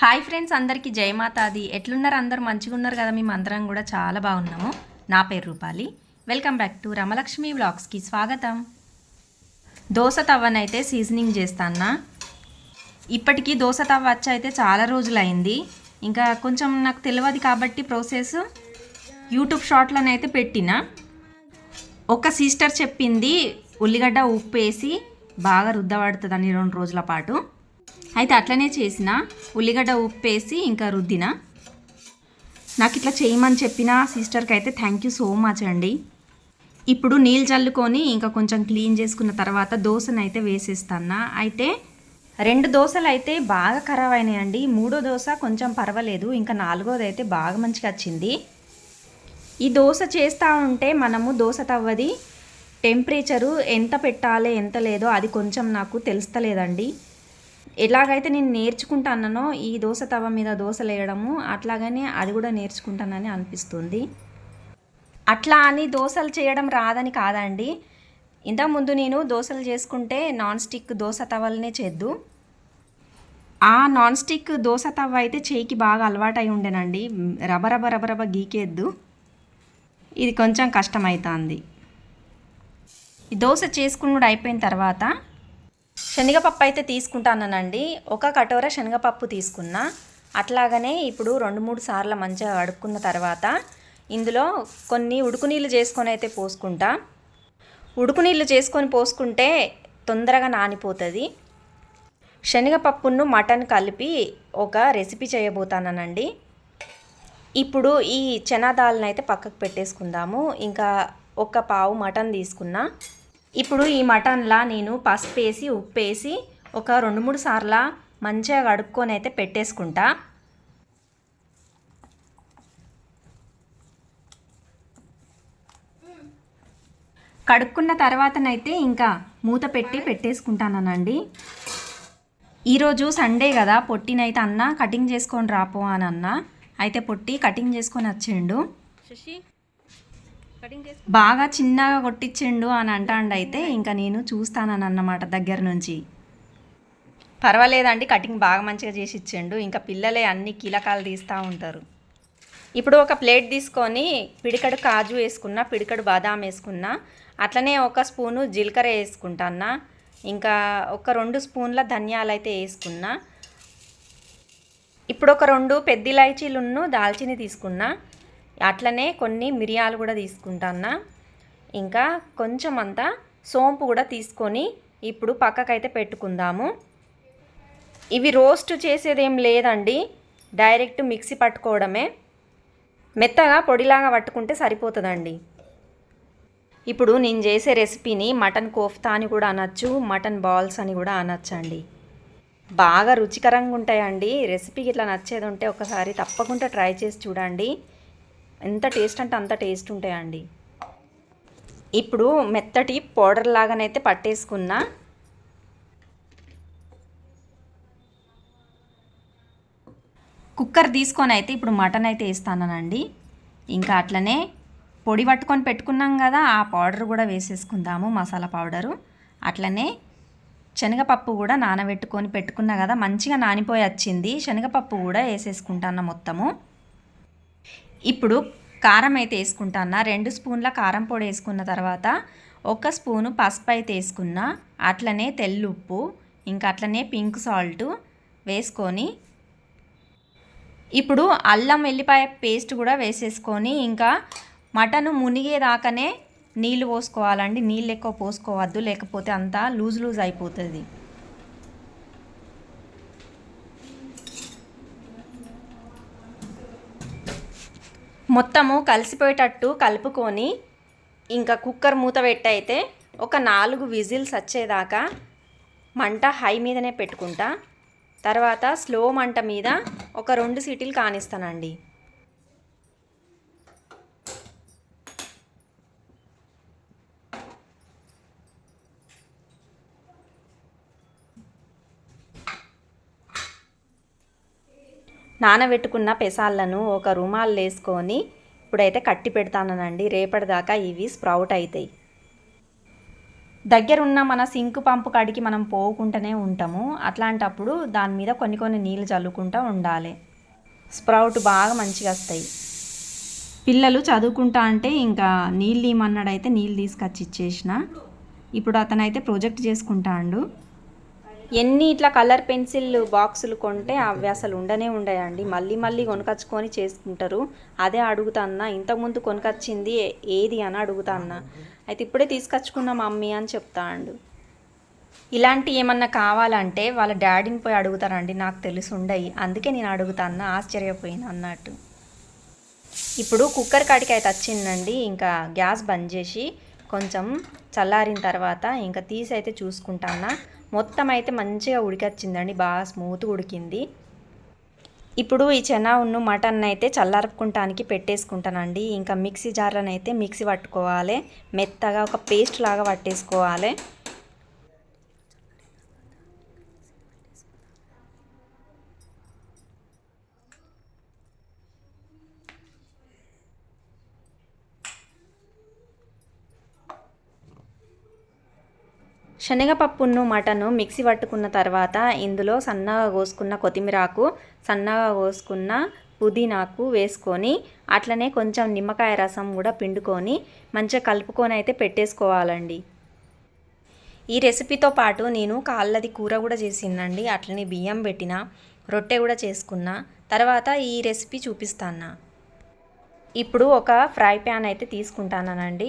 Hi friends అందరికీ జయమాతాది ఎట్లున్నారు? అందరు మంచిగా ఉన్నారు కదా? మేము అందరం కూడా చాలా బాగున్నాము. నా పేరు Rupali. Welcome back to Ramalakshmi వ్లాగ్స్కి స్వాగతం. దోశ తవ్వనైతే సీజనింగ్ చేస్తానా ఇప్పటికీ దోశ తవ్వ వచ్చి అయితే చాలా రోజులు అయింది ఇంకా కొంచెం నాకు తెలియదు కాబట్టి ప్రాసెస్ యూట్యూబ్ షార్ట్లోనైతే పెట్టిన. ఒక సిస్టర్ చెప్పింది ఉల్లిగడ్డ ఉప్పు వేసి బాగా రుద్దబడుతుందని రెండు రోజుల పాటు. అయితే అట్లనే చేసిన. ఉల్లిగడ్డ ఉప్పు వేసి ఇంకా రుద్దిన. నాకు ఇట్లా చేయమని చెప్పిన సిస్టర్కి అయితే థ్యాంక్ యూ సో మచ్ అండి. ఇప్పుడు నీళ్ళు చల్లుకొని ఇంకా కొంచెం క్లీన్ చేసుకున్న తర్వాత దోశను అయితే వేసేస్తాను అయితే రెండు దోశలు అయితే బాగా ఖరాబ్ అయినాయండి. మూడో దోశ కొంచెం పర్వాలేదు. ఇంకా నాలుగోది అయితే బాగా మంచిగా వచ్చింది. ఈ దోశ చేస్తూ ఉంటే మనము దోశ తవ్వది. టెంపరేచరు ఎంత పెట్టాలి ఎంత లేదో అది కొంచెం నాకు తెలుస్తలేదండి. ఎలాగైతే నేను నేర్చుకుంటానో ఈ దోశ తవ్వ మీద దోశలు వేయడము అట్లాగనే అది కూడా నేర్చుకుంటానని అనిపిస్తుంది. అట్లా అని దోశలు చేయడం రాదని కాదండి. ఇంతకుముందు నేను దోశలు చేసుకుంటే నాన్ స్టిక్ దోశ తవలనే చేద్దు. ఆ నాన్ స్టిక్ దోశ తవ్వ అయితే చేయికి బాగా అలవాటై ఉండేనండి. రబరబ రబరబ గీకేద్దు. ఇది కొంచెం కష్టమవుతుంది ఈ దోశ చేసుకున్నాడు అయిపోయిన తర్వాత శనగపప్పు అయితే తీసుకుంటానండి ఒక కటోర శనగపప్పు తీసుకున్నా. అట్లాగనే ఇప్పుడు రెండు మూడు సార్లు మంచిగా కడుక్కున్న తర్వాత ఇందులో కొన్ని ఉడుకు నీళ్ళు చేసుకొని అయితే పోసుకుంటా. ఉడుకు నీళ్ళు చేసుకొని పోసుకుంటే తొందరగా నానిపోతుంది. శనగపప్పును మటన్ కలిపి ఒక రెసిపీ చేయబోతానండి ఇప్పుడు ఈ చెనా దాల్ని అయితే పక్కకు పెట్టేసుకుందాము. ఇంకా ఒక పావు మటన్ తీసుకున్నా. ఇప్పుడు ఈ మటన్లా నేను పసుపు వేసి ఉప్పు వేసి ఒక రెండు మూడు సార్ల మంచిగా కడుక్కొని అయితే పెట్టేసుకుంటా. కడుక్కున్న తర్వాతనైతే ఇంకా మూత పెట్టి పెట్టేసుకుంటానండి. ఈరోజు సండే కదా పొట్టినైతే అన్న కటింగ్ చేసుకొని రాపో అని అన్న. అయితే పొట్టి కటింగ్ చేసుకొని వచ్చిండు. బాగా చిన్నగా కొట్టించిండు అని అంటాండు అయితే ఇంకా నేను చూస్తానని అన్నమాట దగ్గర నుంచి. పర్వాలేదండి కటింగ్ బాగా మంచిగా చేసి ఇచ్చిండు. ఇంకా పిల్లలే అన్ని కీలకాలు తీస్తూ ఉంటారు. ఇప్పుడు ఒక ప్లేట్ తీసుకొని పిడికడు కాజు వేసుకున్నా పిడికడు బాదాం వేసుకున్నా అట్లనే ఒక స్పూను జీలకర్ర వేసుకుంటానా ఇంకా ఒక రెండు స్పూన్ల ధనియాలు అయితే వేసుకున్నా. ఇప్పుడు ఒక రెండు పెద్ద ఇలాచీలున్ను దాల్చిని తీసుకున్నా. అట్లనే కొన్ని మిరియాలు కూడా తీసుకుంటాను ఇంకా కొంచెం అంతా సోంపు కూడా తీసుకొని ఇప్పుడు పక్కకైతే పెట్టుకుందాము. ఇవి రోస్ట్ చేసేదేం లేదండి. డైరెక్ట్ మిక్సీ పట్టుకోవడమే. మెత్తగా పొడిలాగా పట్టుకుంటే సరిపోతుందండి. ఇప్పుడు నేను చేసే రెసిపీని మటన్ కోఫ్తా అని కూడా అనొచ్చు మటన్ బాల్స్ అని కూడా అనొచ్చండి. బాగా రుచికరంగా ఉంటాయండి. రెసిపీకి ఇట్లా నచ్చేది ఉంటే ఒకసారి తప్పకుండా ట్రై చేసి చూడండి. ఎంత టేస్ట్ అంటే అంత టేస్ట్ ఉంటాయండి. ఇప్పుడు మెత్తటి పౌడర్ లాగానైతే పట్టేసుకున్నా. కుక్కర్ తీసుకొని అయితే ఇప్పుడు మటన్ అయితే వేస్తానండి ఇంకా అట్లనే పొడి పట్టుకొని పెట్టుకున్నాం కదా ఆ పౌడర్ కూడా వేసేసుకుందాము మసాలా పౌడరు. అట్లనే శనగపప్పు కూడా నానబెట్టుకొని పెట్టుకున్నా కదా మంచిగా నానిపోయి వచ్చింది. శనగపప్పు కూడా వేసేసుకుంటాను మొత్తము. ఇప్పుడు కారం అయితే వేసుకుంటాను రెండు స్పూన్ల కారం పొడి వేసుకున్న తర్వాత ఒక స్పూను పసుపు అయితే వేసుకున్నా. అట్లనే తెల్లుప్పు ఇంకా అట్లనే పింక్ సాల్ట్ వేసుకొని ఇప్పుడు అల్లం వెల్లిపాయ పేస్ట్ కూడా వేసేసుకొని ఇంకా మటన్ మునిగేదాకానే నీళ్ళు పోసుకోవాలండి. నీళ్ళు ఎక్కువ పోసుకోవద్దు లేకపోతే అంతా లూజ్ లూజ్ అయిపోతుంది. మొత్తము కలిసిపోయేటట్టు కలుపుకొని ఇంకా కుక్కర్ మూత పెట్టయితే ఒక నాలుగు విజిల్స్ వచ్చేదాకా మంట హై మీదనే పెట్టుకుంటా. తర్వాత స్లో మంట మీద ఒక రెండు సీటీలు కానిస్తానండి. నానబెట్టుకున్న పెసాలను ఒక రుమాలు వేసుకొని ఇప్పుడైతే కట్టి పెడతానండి రేపటిదాకా ఇవి స్ప్రౌట్ అవుతాయి దగ్గరున్న మన సింక్ పంపు కాడికి మనం పోకుండానే ఉంటాము. అట్లాంటప్పుడు దాని మీద కొన్ని కొన్ని నీళ్ళు చల్లుకుంటూ ఉండాలి. స్ప్రౌట్ బాగా మంచిగా వస్తాయి. పిల్లలు చదువుకుంటా అంటే ఇంకా నీళ్ళు ఇమ్మన్నాడైతే నీళ్ళు తీసుకొచ్చి ఇచ్చేసిన. ఇప్పుడు అతనైతే ప్రాజెక్ట్ చేసుకుంటాడు. ఎన్ని ఇట్లా కలర్ పెన్సిల్ బాక్సులు కొంటే అవి అసలు ఉండనే ఉండయండి. మళ్ళీ మళ్ళీ కొనుకొచ్చుకొని చేసుకుంటారు. అదే అడుగుతాన్నా ఇంతకుముందు కొనుకొచ్చింది ఏది అని అడుగుతాన్నా. అయితే ఇప్పుడే తీసుకొచ్చుకున్నాం మమ్మీ అని చెప్తా అండు. ఇలాంటి ఏమన్నా కావాలంటే వాళ్ళ డాడీని పోయి అడుగుతారండి నాకు తెలిసి ఉండయి. అందుకే నేను అడుగుతాన్న ఆశ్చర్యపోయిన అన్నట్టు. ఇప్పుడు కుక్కర్ కాడికి అయితే వచ్చిందండి. ఇంకా గ్యాస్ బంద్ చేసి కొంచెం చల్లారిన తర్వాత ఇంకా తీసి అయితే చూసుకుంటానా మొత్తం అయితే మంచిగా ఉడికొచ్చిందండి బాగా స్మూత్ ఉడికింది. ఇప్పుడు ఈ చెనా ఉన్ను మటన్ అయితే చల్లారపుకుంటానికి పెట్టేసుకుంటానండి. ఇంకా మిక్సీ జార్లను అయితే మిక్సీ పట్టుకోవాలి. మెత్తగా ఒక పేస్ట్ లాగా పట్టేసుకోవాలి. శనగపప్పును మటను మిక్సీ పట్టుకున్న తర్వాత ఇందులో సన్నగా కోసుకున్న కొత్తిమీరాకు సన్నగా కోసుకున్న పుదీనాకు వేసుకొని అట్లనే కొంచెం నిమ్మకాయ రసం కూడా పిండుకొని మంచిగా కలుపుకొని అయితే పెట్టేసుకోవాలండి. ఈ రెసిపీతో పాటు నేను కాళ్ళది కూర కూడా చేసిందండి. అట్లనే బియ్యం పెట్టిన రొట్టె కూడా చేసుకున్నా. తర్వాత ఈ రెసిపీ చూపిస్తాను ఇప్పుడు ఒక ఫ్రై ప్యాన్ అయితే తీసుకుంటానండి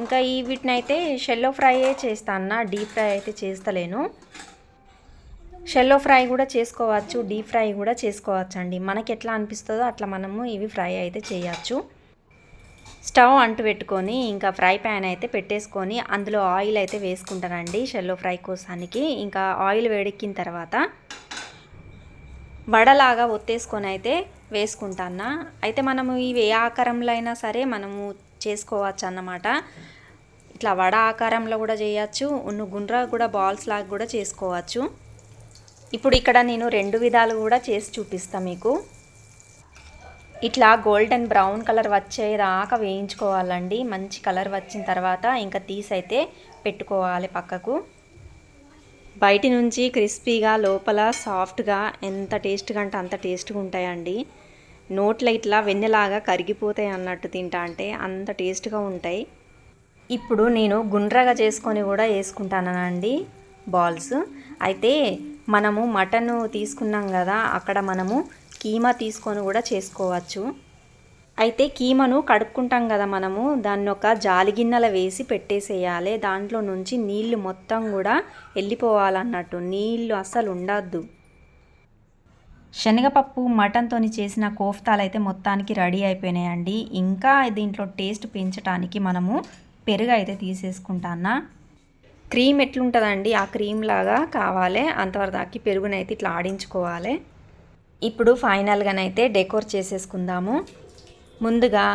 ఇంకా ఈ వీటిని అయితే షెల్లో ఫ్రైయే చేస్తాను డీప్ ఫ్రై అయితే చేస్తలేను. షెల్లో ఫ్రై కూడా చేసుకోవచ్చు డీప్ ఫ్రై కూడా చేసుకోవచ్చు అండి మనకి ఎట్లా అనిపిస్తుందో అట్లా మనము ఇవి ఫ్రై అయితే చేయవచ్చు స్టవ్ అంటు పెట్టుకొని ఇంకా ఫ్రై ప్యాన్ అయితే పెట్టేసుకొని అందులో ఆయిల్ అయితే వేసుకుంటానండి షెల్లో ఫ్రై కోసానికి. ఇంకా ఆయిల్ వేడెక్కిన తర్వాత వడలాగా ఒత్తేసుకొని అయితే వేసుకుంటాను అయితే మనము ఇవి ఏ ఆకారంలో అయినా సరే మనము చేసుకోవచ్చు అన్నమాట ఇట్లా వడ ఆకారంలో కూడా చేయొచ్చు ఉన్ను గుండ్ర కూడా బాల్స్ లాగా కూడా చేసుకోవచ్చు. ఇప్పుడు ఇక్కడ నేను రెండు విధాలు కూడా చేసి చూపిస్తాను మీకు. ఇట్లా గోల్డెన్ బ్రౌన్ కలర్ వచ్చేదాకా వేయించుకోవాలండి. మంచి కలర్ వచ్చిన తర్వాత ఇంకా తీసైతే పెట్టుకోవాలి పక్కకు. బయటి నుంచి క్రిస్పీగా లోపల సాఫ్ట్గా ఎంత టేస్ట్గా అంటే అంత టేస్ట్గా ఉంటాయండి. నోట్లో ఇట్లా వెన్నెలాగా కరిగిపోతాయి అన్నట్టు తింటా అంటే అంత టేస్ట్గా ఉంటాయి. ఇప్పుడు నేను గుండ్రగా చేసుకొని కూడా వేసుకుంటానండి బాల్స్. అయితే మనము మటన్ తీసుకున్నాం కదా అక్కడ మనము కీమా తీసుకొని కూడా చేసుకోవచ్చు. అయితే కీమను కడుక్కుంటాం కదా మనము దాన్ని ఒక జాలిగిన్నెల వేసి పెట్టేసేయాలి. దాంట్లో నుంచి నీళ్ళు మొత్తం కూడా వెళ్ళిపోవాలన్నట్టు. నీళ్ళు అస్సలు ఉండద్దు. శనగపప్పు మటన్తో చేసిన కోఫ్తాలు అయితే మొత్తానికి రెడీ అయిపోయినాయండి. ఇంకా దీంట్లో టేస్ట్ పెంచడానికి మనము పెరుగు అయితే తీసేసుకుంటానా క్రీమ్ ఎట్లుంటుందండి? ఆ క్రీమ్ లాగా కావాలి. అంతవరకు దాకి పెరుగునైతే ఇట్లా ఆడించుకోవాలి. ఇప్పుడు ఫైనల్గానైతే డెకోర్ చేసేసుకుందాము. ముందుగా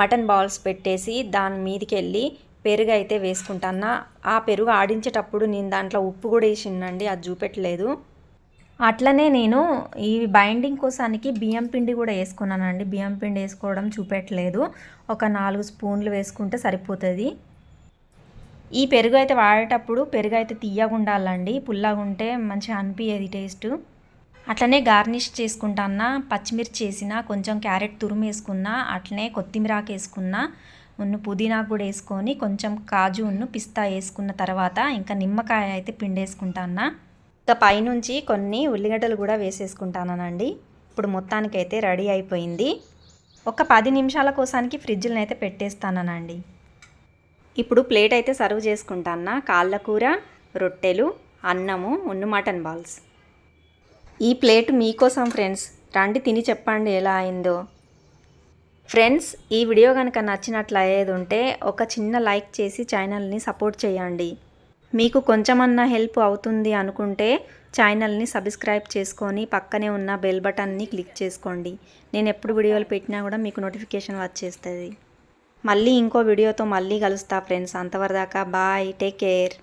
మటన్ బాల్స్ పెట్టేసి దాని మీదకి వెళ్ళి పెరుగు అయితే వేసుకుంటాన్నా. ఆ పెరుగు ఆడించేటప్పుడు నేను దాంట్లో ఉప్పు కూడా వేసిండండి అది చూపెట్టలేదు. అట్లనే నేను ఈ బైండింగ్ కోసానికి బియ్యం పిండి కూడా వేసుకున్నానండి. బియ్యం పిండి వేసుకోవడం చూపెట్టలేదు. ఒక నాలుగు స్పూన్లు వేసుకుంటే సరిపోతుంది. ఈ పెరుగు అయితే వాడేటప్పుడు పెరుగు అయితే తీయగా ఉండాలండి. పుల్లగా ఉంటే మంచిగా అనిపించేది టేస్ట్. అట్లనే గార్నిష్ చేసుకుంటాన్న పచ్చిమిర్చి వేసిన కొంచెం క్యారెట్ తురుము వేసుకున్న అట్లనే కొత్తిమీరాకు వేసుకున్న ఉన్ను పుదీనా కూడా వేసుకొని కొంచెం కాజు ఉన్ను పిస్తా వేసుకున్న తర్వాత ఇంకా నిమ్మకాయ అయితే పిండేసుకుంటాన్న ఇంకా పైనుంచి కొన్ని ఉల్లిగడ్డలు కూడా వేసేసుకుంటానండి ఇప్పుడు మొత్తానికైతే రెడీ అయిపోయింది. ఒక పది నిమిషాల కోసానికి ఫ్రిడ్జ్లను అయితే పెట్టేస్తానండి ఇప్పుడు ప్లేట్ అయితే సర్వ్ చేసుకుంటానా కాళ్ళ కూర రొట్టెలు అన్నము ఉన్ను మటన్ బాల్స్. ఈ ప్లేట్ మీకోసం ఫ్రెండ్స్ రండి తిని చెప్పండి ఎలా అయిందో. ఫ్రెండ్స్ ఈ వీడియో కనుక నచ్చినట్లు అయ్యేది ఉంటే ఒక చిన్న లైక్ చేసి ఛానల్ని సపోర్ట్ చేయండి. మీకు కొంచెమన్నా హెల్ప్ అవుతుంది అనుకుంటే ఛానల్ని సబ్స్క్రైబ్ చేసుకొని పక్కనే ఉన్న బెల్ బటన్ని క్లిక్ చేసుకోండి. నేను ఎప్పుడు వీడియోలు పెట్టినా కూడా మీకు నోటిఫికేషన్ వచ్చేస్తుంది. మళ్ళీ ఇంకో వీడియోతో మళ్ళీ కలుస్తా ఫ్రెండ్స్. అంతవరదాకా బాయ్ టేక్ కేర్.